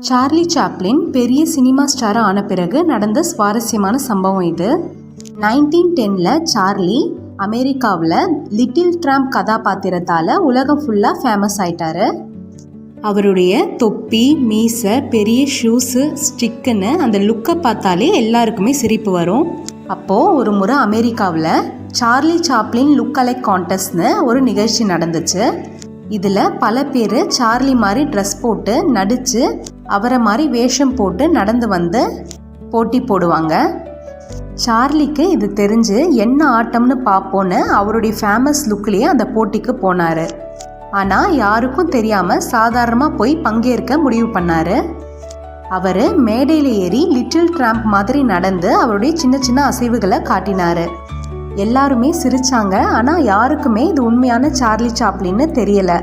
Charlie Chaplin பெரிய cinema ஸ்டாராக ஆன பிறகு நடந்த சுவாரஸ்யமான சம்பவம் இது. நைன்டீன் டென்னில் சார்லி அமெரிக்காவில் லிட்டில் ட்ராம்ப் கதாபாத்திரத்தால் உலகம் ஃபுல்லாக ஃபேமஸ் ஆயிட்டாரு. அவருடைய தொப்பி மீசை பெரிய ஷூஸு ஸ்டிக்குன்னு அந்த லுக்கை பார்த்தாலே எல்லாருக்குமே சிரிப்பு வரும். அப்போது ஒரு முறை அமெரிக்காவில் சார்லி சாப்ளின் லுக் அலைக் கான்டெஸ்ட்னு ஒரு நிகழ்ச்சி நடந்துச்சு. இதில் பல பேர் சார்லி மாதிரி ட்ரெஸ் போட்டு நடித்து அவரை மாதிரி வேஷம் போட்டு நடந்து வந்து போட்டி போடுவாங்க. சார்லிக்கு இது தெரிஞ்சு என்ன ஆட்டம்னு பார்ப்போன்னு அவருடைய ஃபேமஸ் லுக்லேயே அந்த போட்டிக்கு போனார். ஆனால் யாருக்கும் தெரியாமல் சாதாரணமாக போய் பங்கேற்க முடிவு பண்ணார். அவர் மேடையில் ஏறி லிட்டில் ட்ராம்ப் மாதிரி நடந்து அவருடைய சின்ன சின்ன அசைவுகளை காட்டினார். எல்லாருமே சிரித்தாங்க ஆனால் யாருக்குமே இது உண்மையான சார்லி சாப்ளின்னு தெரியலை.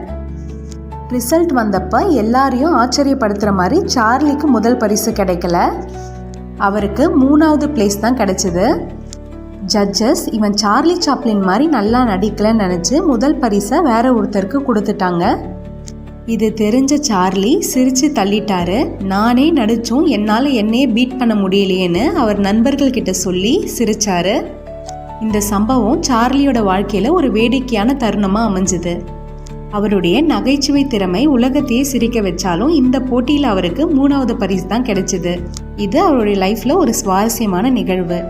ரிசல்ட் வந்தப்ப எல்லாரையும் ஆச்சரியப்படுத்துகிற மாதிரி சார்லிக்கு முதல் பரிசு கிடைக்கல. அவருக்கு மூணாவது பிளேஸ் தான் கிடைச்சிது. ஜட்ஜஸ் இவன் சார்லி சாப்ளின் மாதிரி நல்லா நடிக்கலன்னு நினச்சி முதல் பரிசை வேற ஒருத்தருக்கு கொடுத்துட்டாங்க. இது தெரிஞ்ச சார்லி சிரித்து தள்ளிட்டாரு. நானே நடிச்சும் என்னால் என்னையே பீட் பண்ண முடியலையேன்னு அவர் நண்பர்கள் கிட்ட சொல்லி சிரித்தாரு இந்த சம்பவம் சார்லியோட வாழ்க்கையில் ஒரு வேடிக்கையான தருணமாக அமைஞ்சுது. அவருடைய நகைச்சுவை திறமை உலகத்தையே சிரிக்க வச்சாலும் இந்த போட்டியில் அவருக்கு மூணாவது பரிசு தான் கிடைச்சிது. இது அவருடைய லைஃப்பில் ஒரு சுவாரஸ்யமான நிகழ்வு.